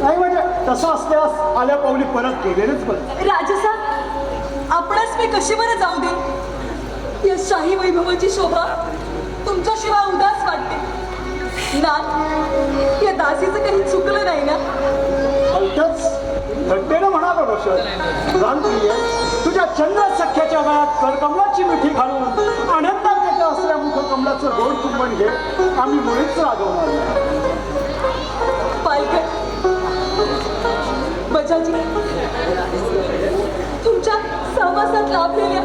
नाही म्हणजे तसं असल्यास आल्या पावली परत गेलेलेच बरं. राजसा आपणच मी कशी बरं जाऊ दे? या शाही वैभवाची शोभा तुमच्याशिवाय उदास वाटते. ना या दासीचं काही चुकलं नाही ना? घट्टेनं म्हणालो रोशन प्रिय तुझ्या चंद्र सख्याच्या वयात करकमलाची मिठी घालून आनंदात त्याच्या असल्या मुख कमलाचं गोड चुंबन घे आम्ही मुळीच रागवणार. पालकर बजाजी तुमच्या सहवासात लाभलेल्या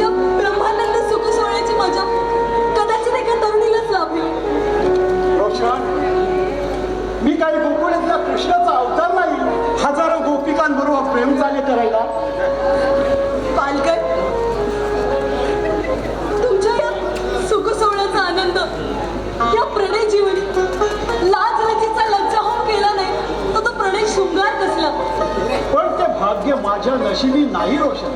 या ब्रह्मानंद सुख सोहळ्याची मजा कदाचित एका तरुणीलाच लाभली. रोशन मी काही गोकुळातल्या कृष्णाचा अवतार नाही. हजारो गोपिकांबरोबर प्रेम चाले करायला. पालकर माझ्या नशिबी नाही रोशन.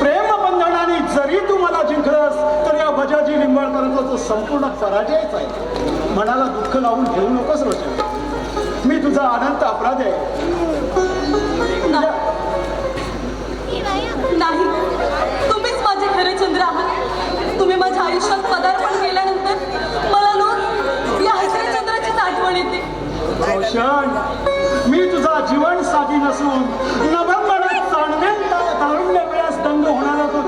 प्रेम बंधनाने जरी तू मला जिंकलंस तर या बजाजी निंबाळकरांचा तो संपूर्ण पराजयच आहे. मनाला दुःख लावून घेऊ नकोस रोशन. मी तुझा अनंत अपराध आहे. नाही. तुम्हीच माझे खरे चंद्र आहात. तुम्ही माझ्या आयुष्यात पदार्पण केल्यानंतर मला रोज या हसरे चंद्राचीच आठवण येते. रोशन मी तुझा जीवन साधी नसून नभंगणात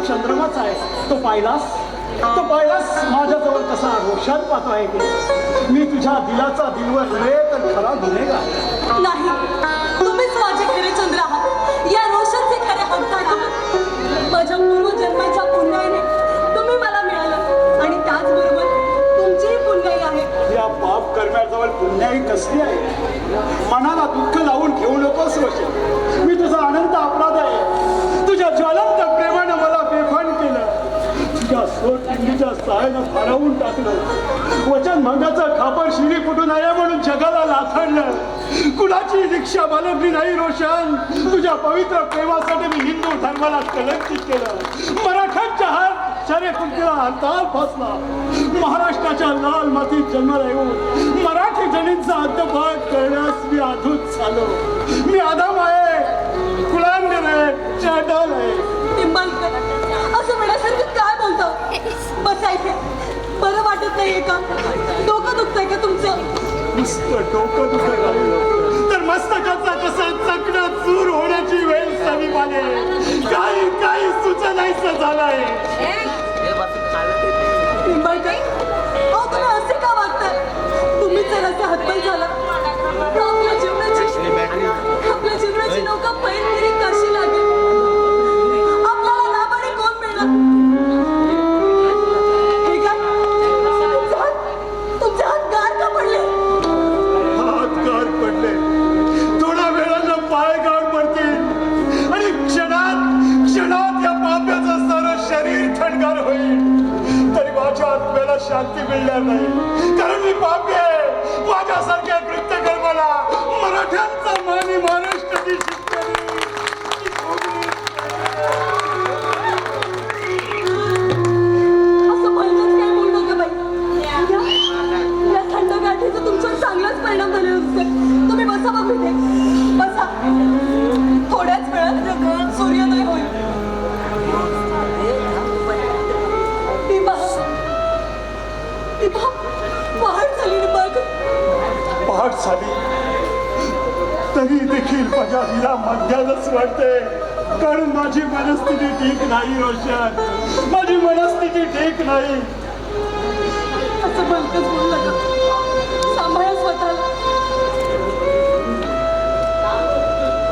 चंद्रमाच आहे. तो पाहिलास तो पाहिलास माझ्याजवळ कसा रोषात पाहतो आहे की मी तुझ्या दिलाचा दिलवर नव्हे तर खरा गुन्हेगार. नाही. कुणाची दीक्षा बाळगली नाही रोशन. तुझ्या पवित्र प्रेमासाठी मी हिंदू धर्माला कलंकित केलं. मराठ्यांच्या हात शरे कुंतीला अंताल फसला. महाराष्ट्राच्या लाल मातीत जन्माला येऊन मराठी जनींचा अद्यपात करण्यास मी आधूत झालो. मी आदाम आहे कुलांगर आहे चांडाल आहे. असं वेळासारखं काय बोलतो? बसा इथे बरं वाटत नाहीये का? डोकं दुखतंय का तुमचं? नुसतं डोकं दुखत मस्तकाचा कसा चकडा चूर होण्याची वेळ समीप आले काही काही सुचनायचं झालंय. तुम्ही असे का वागताय तुम्ही जर असे हतबल झाला आपल्या जीवनाची आपल्या जीवनाची नौका शांती नाही कारण मी पापी आहे. माझ्यासारख्या कृत्य कर्माला मराठ्यांचा मानी मान मध्यानच वाटते कारण माझी मनस्थिती ठीक नाही रोशन. माझी मनस्थिती ठीक नाही. असं भलतंच बोलू नका. सांभाळा स्वतःला.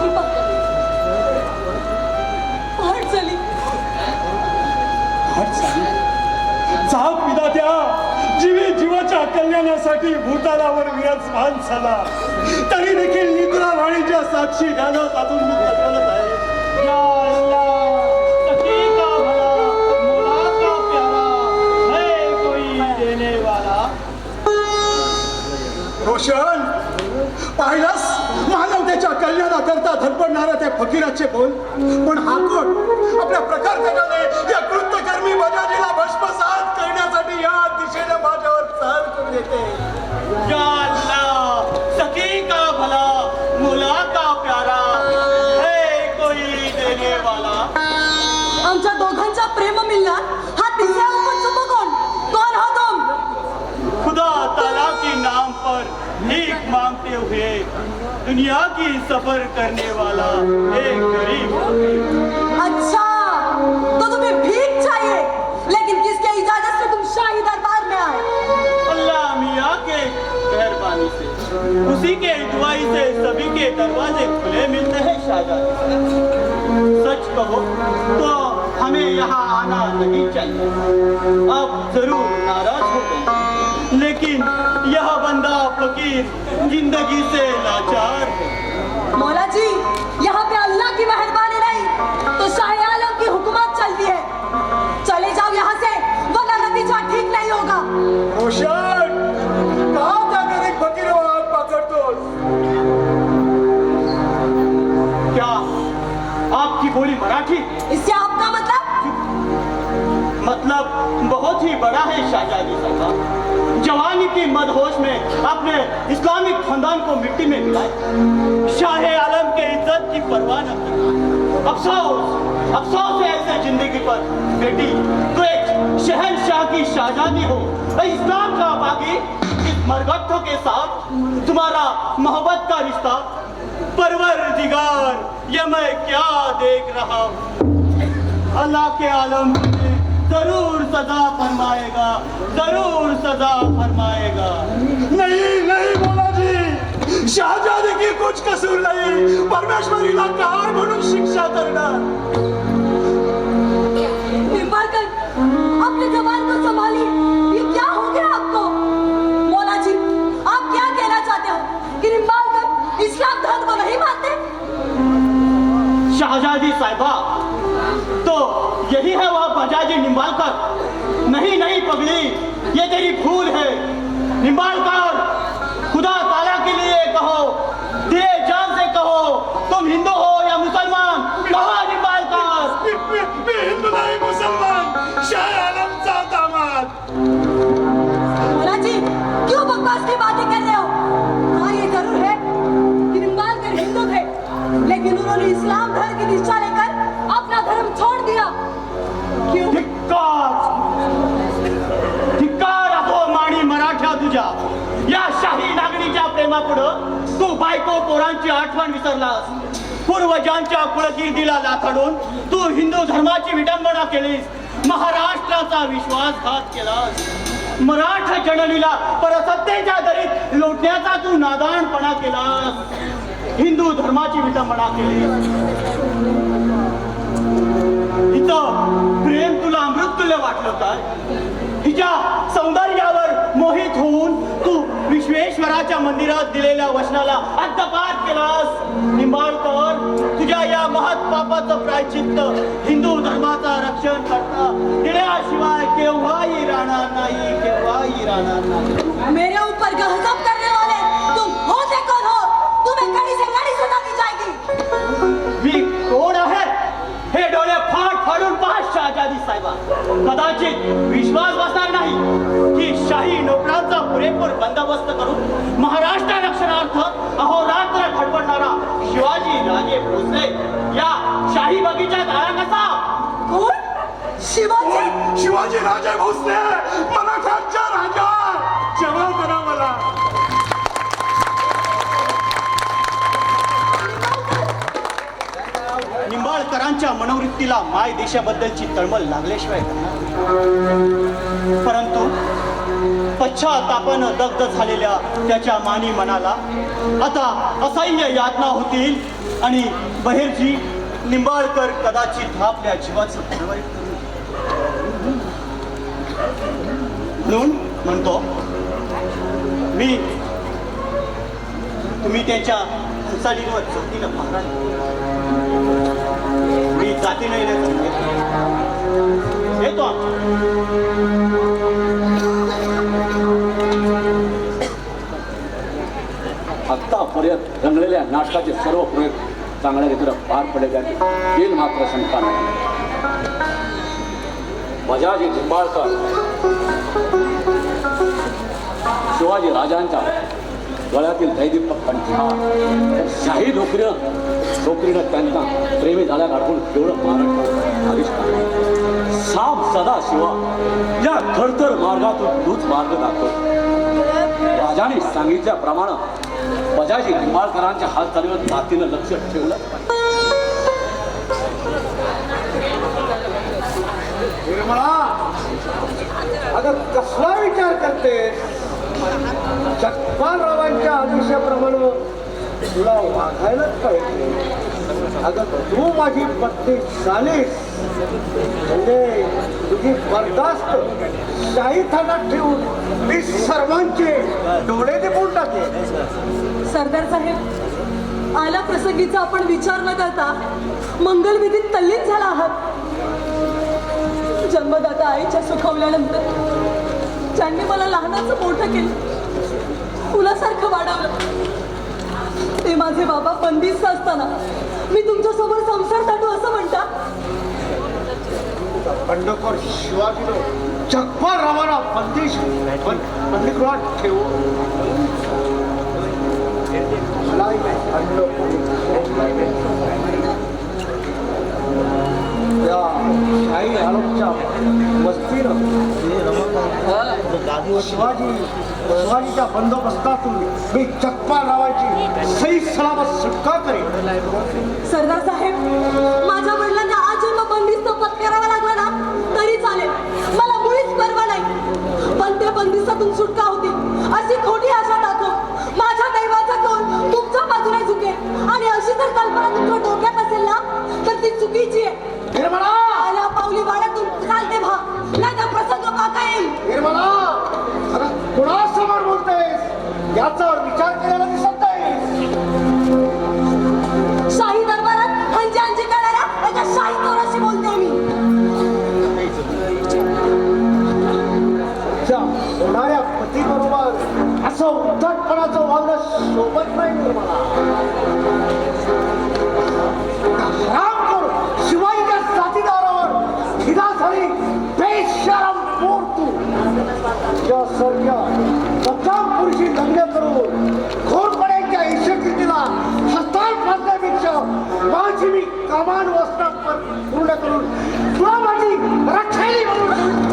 टिपा पहाट झाली पहाट झाली जाग पिदा त्या. जीवी जीवाच्या कल्याणासाठी भूतालावर विराजमान झाला. तरी देखील फकीराचे बोल. पण हा कोण? आपल्या प्रकारकाने या कृत्यकर्मी बजाजीला भस्मसात करण्यासाठी या दिशेने माझ्यावर चाल करून येते. या अल्लाह सखी का भला मुला का प्यारा? है कोई देने वाला आमच्या दोघांचा प्रेम मिलना हा तिसरा चुप कोण? कौन हो तुम? खुदा ताला के नाम पर भीख मांगते हुए दुनिया की सफ़र करने वाला एक गरीब अच्छा तो तुम्हें भीख चाहिए लेकिन किसके इजाज़त से तुम शाही दरबार में आए? अल्लाह मियाँ के मेहरबानी से। उसी के दुआई से सभी के दरवाजे खुले मिलते हैं शाहजहां सच कहो तो हमें यहाँ आना नहीं चाहिए। अब ज़रूर नाराज़ हो गए। लेकिन यह बंदा फकीर ज़िंदगी से लाचार है। मौला जी यहाँ पे अल्लाह की मेहरबानी नहीं तो शाह आलम की हुकूमत चलती है। चले जाओ यहाँ से वरना नतीजा ठीक नहीं होगा। रोशन का त्या गरीब फकीरावर हात पकडतोस क्या आपकी बोली मराठी? इससे आपका मतलब? मतलब बहुत ही बड़ा है शाहजादी साहब जवानी की मदहोश में अपने इस्लामिक खानदान को मिट्टी में मिलाए। शाह आलम के इज़्ज़त की परवाह न अफसोस अफसोस है ऐसे ज़िंदगी पर। बेटी तो एक शहनशाह की शाहजादी हो। इस्लाम का बागी इस मरगट्ठों के साथ तुम्हारा मोहब्बत का रिश्ता। परवर दिगार ये मैं क्या देख रहा हूँ? अल्लाह के आलम ज़रूर सजा फरमाएगा ज़रूर सजा फरमाएगा। नहीं नहीं बोला जी। शहजादी की कुछ कसूर नहीं परमेश्वरीला काय म्हणून शिक्षा करणार निंबाळकर अपने जबान को संभालिए। ये क्या हो गया आपको? मौला जी आप क्या कहना चाहते हो? कि निंबाळकर इस्लाम धर्म को नहीं मानते? शाहजादी साहिबा बजाजी निम्बालकर। नहीं नहीं पगली ये तेरी भूल है। निम्बालकर खुदा ताला के लिए कहो दे जान से कहो तुम हिंदू हो या मुसलमान कहो निम्बालकर। हिंदू नाही मुसलमान शाह आलमचा दामाद क्यों बकवास की बातें कर रहे हो? हाँ ये ज़रूर है कि निंबाळकर हिंदू थे लेकिन उन्होंने इस्लाम नागरीच्या तू बायको पोरांची आठवण विसरलास. पूर्वजांच्या कुळकिर्दीला लाथाडून तू हिंदू धर्माची विडंबना केलीस. महाराष्ट्राचा विश्वासघात केलास. मराठा जननीला परसत्तेच्या दरीत लोटण्याचा तू नादानपणा केलास. हिंदू धर्माची विडंबना केलीस. इथं प्रेम तुला अमृतुल्य मंदिरात दिलेल्या वचनाला अंतपात केलास. निंबाळकर तुझ्या या महत् पापाचं प्रायचित्त हिंदू धर्माचा रक्षण करता. दिल्याशिवाय केव्हाही राहणार नाही केव्हाही राहणार नाही. मेरे ऊपर गहजब कर शहाजादी साहेबा. कदाचित विश्वास बसणार नाही की शाही नोकरांचा पुरेपूर बंदोबस्त करून महाराष्ट्र रक्षणार्थ अहोरात्र धडपडणारा शिवाजी राजे भोसले या शाही बगीच्यात आला कसा? कौन शिवाजी? शिवाजी राजे भोसले मराठ्यांच्या राजा. क्षमा करा मला. निंबाळकरांच्या मनोवृत्तीला माय देशाबद्दलची तळमळ लागल्याशिवाय परंतु पश्चातापानं दग्ध झालेल्या त्याच्या मानी मनाला आता असह्य यातना होतील आणि बहेरजी निंबाळकर कदाचित आपल्या जीवाचं पुनर्वरित म्हणून म्हणतो मी तुम्ही त्यांच्या हंसाडीवर चौकीला पाहणार जाती नाही येतो आत्तापर्यंत रंगलेल्या नाटकाचे सर्व प्रयोग चांगल्या रीतीनं पार पडले जाते येईल मात्र शंका नाही. बजाजी निंबाळकर शिवाजी राजांच्या गळ्यातील दैदिप्य कंठा शाही नोकरीनं नोकरीनं त्यांना प्रेमी झाल्या काढून केवढं महाराष्ट्र आविष्कार साप सदा शिवा. या खडतर मार्गातून तूच मार्ग दाखव राजाने सांगितल्याप्रमाणे बजाजी निंबाळकरांच्या हालचालीवर जातीनं लक्ष ठेवलं. अगं कसला विचार करते जगपालरावांच्या आदेशाप्रमाणे तुला वागायलाच पाहिजे अगं तू माझी पत्नी झालीस म्हणजे तुझी बरदास्त शाही थानात ठेवून मी सर्वांचे डोळे दिपून टाकेन सरदार साहेब आला प्रसंगीचा आपण विचार न करता मंगलविधीत तल्लीन झाला आहात. जन्मदाता आईच्या सुखवल्यानंतर ज्यांनी मला लहानाचं मोठं केलं फुलासारखं वाढवलं ते माझे बाबा बंदिस्त असताना. मी तुमच्यासोबत संसार ताटू असं म्हणता? बंडखोर शिवाजीनं जगपालरावांना बंदिश पण बंदिगृहात त्या शाही आलोकच्या वस्तीनं शिवाजी. शिवाजीच्या बंदोबस्तातून मी जगपालरावाची सही सलामत सुटका करेन. सरदार साहेब माझ्या वडिलांना आजन्म बंदिस्त पत्करावा लागला ना तरी चालेल. मला मुळीच परवा नाही. पण त्या बंदिस्तातून सुटका होती. अशी खोटी आशा दाखव तुझ्यासारख्या सच्चाम पुरुषी लग्न करून घोरपड्यांच्या इच्छेला हस्तार फासण्यापेक्षा माझी मी कमान वस्त्र पूर्ण करून तुला माझी रक्षाई म्हणून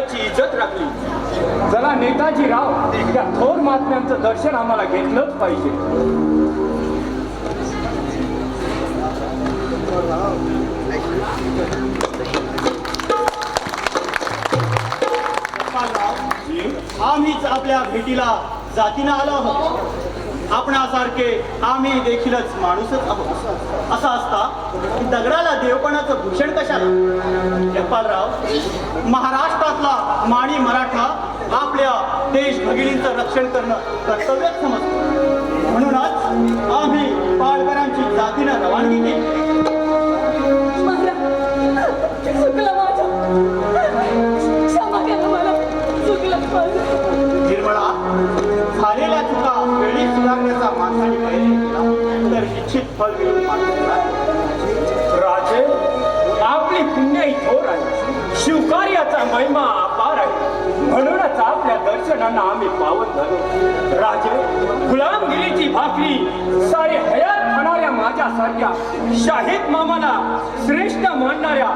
आमच्या इज्जत राखली. चला नेताजी राव या थोर महात्म्यांचं दर्शन आम्हाला घेतलंच पाहिजे. आम्हीच आपल्या भेटीला जातीनं आलो आहोत. आपणासारखे आम्ही देखीलच माणूसच आहोत. असं असता दगडाला देवपणाचं भूषण कशाला? यप्पालराव महाराष्ट्रातला माणी मराठा आपल्या देश भगिनींचं रक्षण करणं कर्तव्यच समजतो. म्हणूनच आम्ही पालकरांची जातीनं रवानगी केली. निर्मळा झालेल्या चुका वेळी सुधारण्याचा माणसाने प्रयत्न केला तर निश्चित फळ मिळून माणूस आणि पुण्याई थोर आहे. शिवकार्याचा महिमा अपार आहे. म्हणूनच आपल्या दर्शनांना आम्ही पावन झालो राजे गुलामगिरीची भाकरी सारे हयात खाणाऱ्या माझ्यासारख्या शाहीद मामाला श्रेष्ठ मानणाऱ्या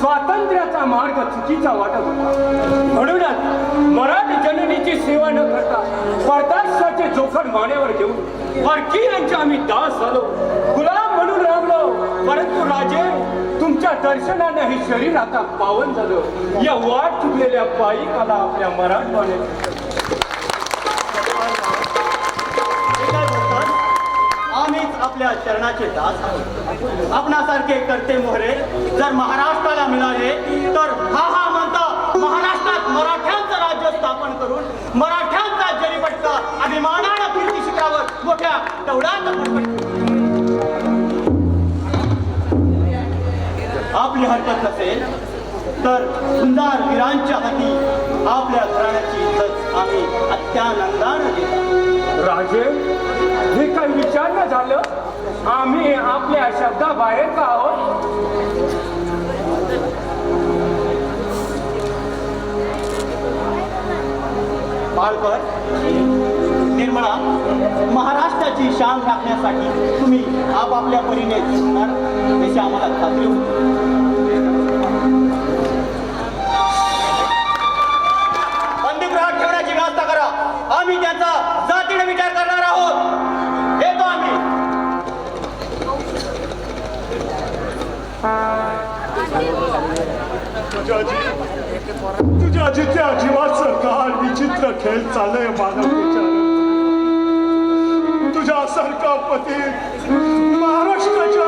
स्वातंत्र्याचा मार्ग चुकीचा वाटत होता. म्हणूनच मराठी जननीची सेवा न करता परदाशाचे जोखड मानेवर घेऊन परकीयांचे आम्ही दास झालो. गुलाम म्हणून राबलो. परंतु राजे तुमच्या दर्शनानं हे शरीर आता पावन झालं. या वाट चुकलेल्या पायिकाला आपल्या मराठवाने आम्हीच आपल्या चरणाचे दास आहोत. आपणासारखे करते मोहरे जर महाराष्ट्राला मिळाले तर हा हा म्हणता महाराष्ट्रात मराठ्यांचं राज्य स्थापन करून मराठ्यांचा जरीपटका अभिमानानं कीर्ती शिखरावर मोठ्या तेवढ्यात आपली हरकत नसेल तर सुंदर वीरांच्या हाती आपल्या घराण्याची इज्जत आम्ही अत्यानंदानं देतो राजे हे काही विचारणं झालं आम्ही आपल्या शब्दाबाहेर का आहोत? बाळकर निर्मळा महाराष्ट्राची शान राखण्यासाठी तुम्ही आपापल्या परीने झुकणार आम्हाला खात्री होती बंदीगृहात ठेवण्याची व्यवस्था करा. आम्ही त्यांचा जातीने विचार करणार आहोत. येतो आम्ही. तुझ्या जिथे जीवाचं सरकार विचित्र खेळ चाललंय मानवतेच्या तुझ्यासारखा पती महाराष्ट्राच्या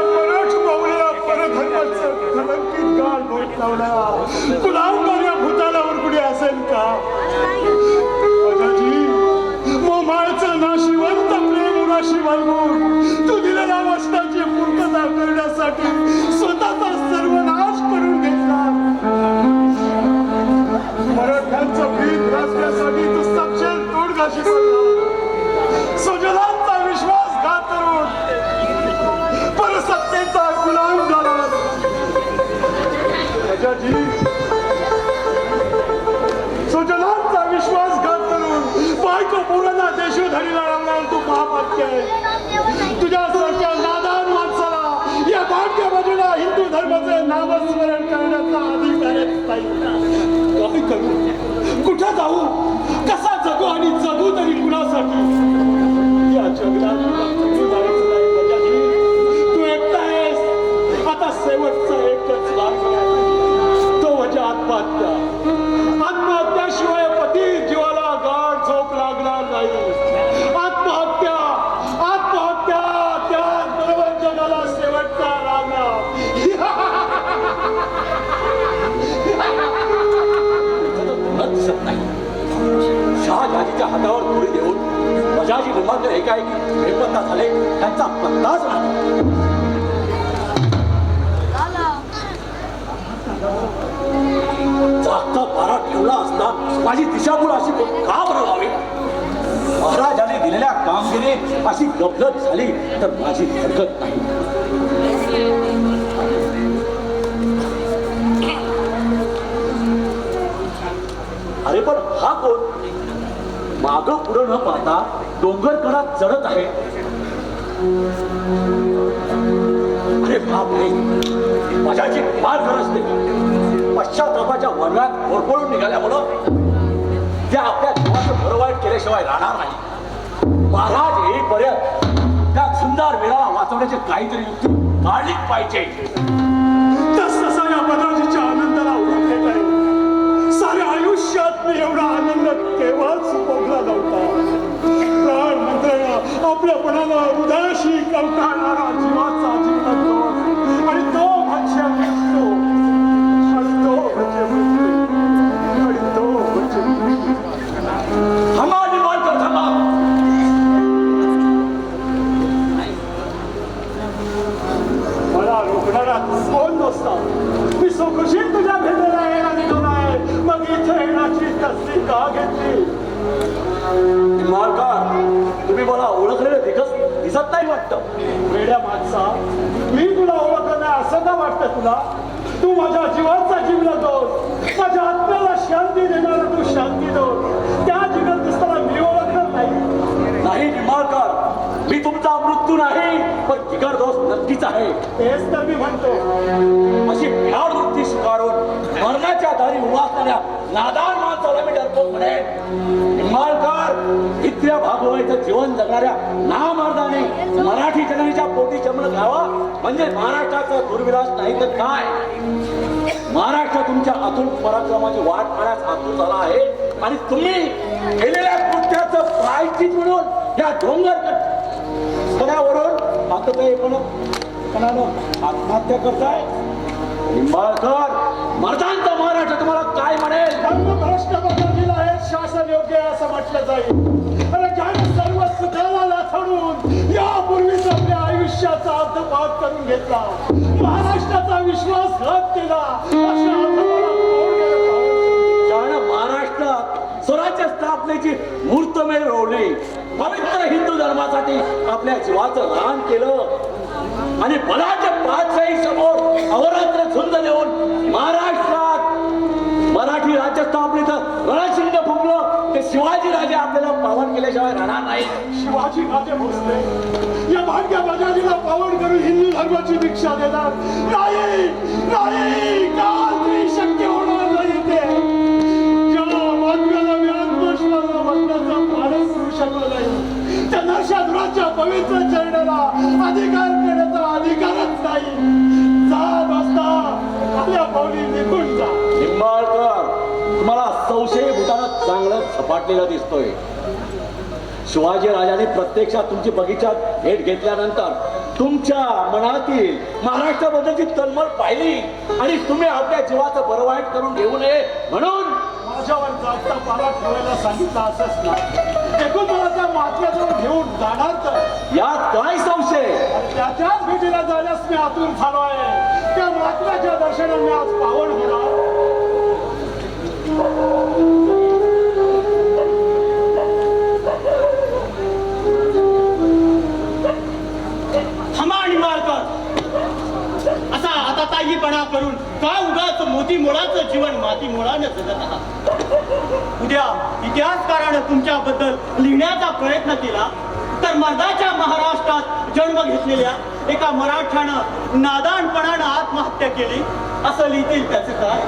मराठ मावळ्या परधर्माचं कलंकित गाळ बोट लावला. गुलामगार या भूताला कुणी असेल का? मोमाळचं नाशिवंत प्रेम उराशी तू करू? कुठं जाऊ? कसा जगू आणि जगू तरी कुणासाठी? या जगलात तू एकटा आहेस. आता शेवटचा एकच मार्ग तो म्हणजे आत्महत्या. आत्महत्याशिवाय पती जीवाला गाढ झोप लागणार नाही. आत्महत्या! आत्महत्या! त्या बरोबर जगाला शेवटचा कोणाच दिसत नाही शहाजाजीच्या हातावर गोळी देऊन बजाजी निर्माण एकाएकी बेपत्ता झाले त्यांचा पत्ताच नाही जागता ठेवला असता माझी दिशाभूल अशी का बरं व्हावी महाराजाने दिलेल्या कामगिरी अशी गफलत झाली तर माझी हरकत नाही. मागं पुढं न पाहता डोंगर कडा चढत आहे. अरे बाप रे माझ्याची फार गरज नाही. पश्चातापाच्या वर्गात होरपळून निघाल्यामुळं त्या आपल्या जीवाचं भरवाईट केल्याशिवाय राहणार नाही. महाराज येईपर्यंत त्या सुंदर वेळा वाचवण्याचे काहीतरी युक्ती काढली पाहिजे. मंत्र्यांना आपल्या पणाला उदाशी कवटाळणारा जीवाचा जीवन आणि तो म्हणजे दिसतो आणि तो म्हणजे आणि तो म्हणजे मला रोखणारा कोण नसता? मी सुखुशीत तुझ्या भेटायला आहे मग इथे येण्याची तसली का घेतली? तुम्ही मला ओळखलेलं दिसत दिसत नाही वाटतं. वेड्या माणसा मी तुला ओळखलं नाही असं का वाटतं तुला? तू माझ्या जीवाचा जीवला दोष माझ्या आत्म्याला शांती देणार तू शांती दोष त्या जीवन दिसताना मी ओळखत नाही. नाही निमाळकर. मी तुमचा मृत्यू नाही पण जिगर दोष नक्कीच आहे. तेच तर मी म्हणतो. अशी भ्याड वृत्ती स्वीकारून मरणाच्या दारी उभा असणाऱ्या नादान माणसाला मी डरतो म्हणे निंबाळकर इथल्या भागवायचं जीवन जगणाऱ्या नामार्दाने मराठी जनतेच्या पोटी जमलं घ्यावा म्हणजे महाराष्ट्राचा दुर्विलास नाही तर काय? महाराष्ट्र तुमच्या अतुल पराक्रमाची वाट पाहण्यास आतुर झाला आहे. आणि तुम्ही केलेल्या कृत्याचं प्रायचित म्हणून या डोंगर स्तरावरून आतताईपणानं आत्महत्या करताय? निंबाळकर मर्दांचा महाराष्ट्र तुम्हाला काय म्हणेल? भ्रष्ट पद्धतीला दिला म्हटलं जाईल. अरे ज्याने सर्व सुखाला सोडून यापूर्वीच आपल्या आयुष्याचा अर्धपात करून घेतला. महाराष्ट्राचा विश्वासघात केला. ज्यानं महाराष्ट्रात स्वराज्य स्थापनेची मूर्तमेळ रोवली. पवित्र हिंदू धर्मासाठी आपल्या जीवाचं दान केलं. आणि बलाच्या पाचशाही समोर अवरात्र झुंज देऊन महाराष्ट्रात मराठी राज्य स्थापनेचं रणशिंग फुंकलं शिवाजी राजे आपल्याला पावन केल्याशिवाय राहणार नाही शिवाजी राजे भोसले. या भाग्य बजाजीला पावन करून हिंदू धर्माची भिक्षा देतात. नाही नाही काल तरी शक्य होणार नाही ते ज्या भाग्याला मी आत्मविश्वासाला बसण्याचा फारच करू शकलो नाही. त्या नरशाधुराच्या पवित्र चरणाला अधिकार करण्याचा अधिकारच नाही. झपाटलेलं दिसतोय. शिवाजी राजाने प्रत्यक्षात तुमची बगीचात भेट घेतल्यानंतर तुमच्या मनातील महाराष्ट्राबद्दलची तळमळ पाहिली आणि तुम्ही आपल्या जीवाचं बरं वाईट करून घेऊ नये म्हणून माझ्यावर जागता पारा ठेवायला सांगितलं असंच ना एकूण मला त्या महात्म्याजवळ घेऊन जाणार तर? यात काय संशय? त्याच्याच भेटीला जाण्यास मी झालो आहे. त्या महात्म्याच्या दर्शनाने आज पावन होणार. काहीपणा करून का उगाच मोती मुळाचं जीवन माती मुळानं जगत आहात? उद्या इतिहासकारानं तुमच्याबद्दल लिहिण्याचा प्रयत्न केला तर मर्दाच्या महाराष्ट्रात जन्म घेतलेल्या एका मराठ्यानं नादानपणानं आत्महत्या केली असं लिहितील त्याच काय?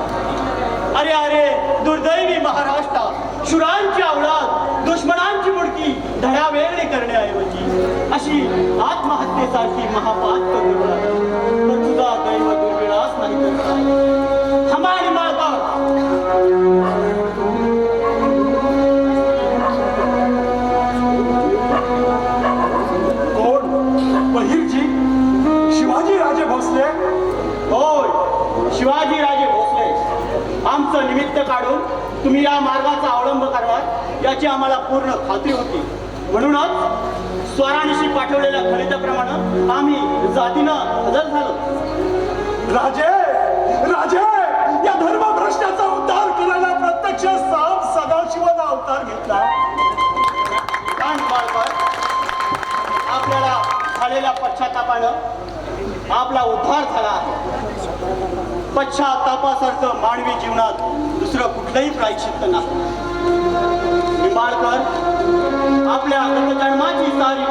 अरे अरे दुर्दैवी महाराष्ट्र शुरांची आवळात दुश्मनांची मुडकी धडा करण्याऐवजी अशी आत्महत्येसारखी महापात करून शिवाजी राजे भोसले आमचं निमित्त काढून तुम्ही या मार्गाचा अवलंब करणार याची आम्हाला पूर्ण खात्री होती. म्हणूनच स्वरानिशी पाठवलेल्या खलिताप्रमाणे आम्ही जातीनं हजर झालो. राजे राजे या धर्मभ्रष्टाचा उद्धार करायला प्रत्यक्ष साप सदाशिवाचा अवतार घेतला. आपल्याला झालेल्या पश्चातापानं आपला उद्धार झाला आहे. पश्चातापासारखं मानवी जीवनात दुसरं कुठलंही प्रायश्चित्त नाही. निंबाळकर आपल्या जन्माची सारी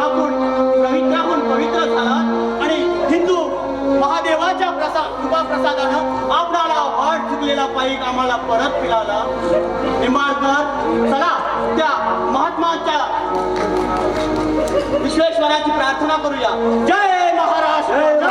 आपण पवित्राहून पवित्र झाला आणि हिंदू महादेवाच्या प्रसाद कृपा कृपा प्रसादानं आपणाला वाट चुकलेला पाईक आम्हाला परत मिळाला निंबाळकर चला त्या महात्माच्या विश्वेश्वराची प्रार्थना करूया. जय 诶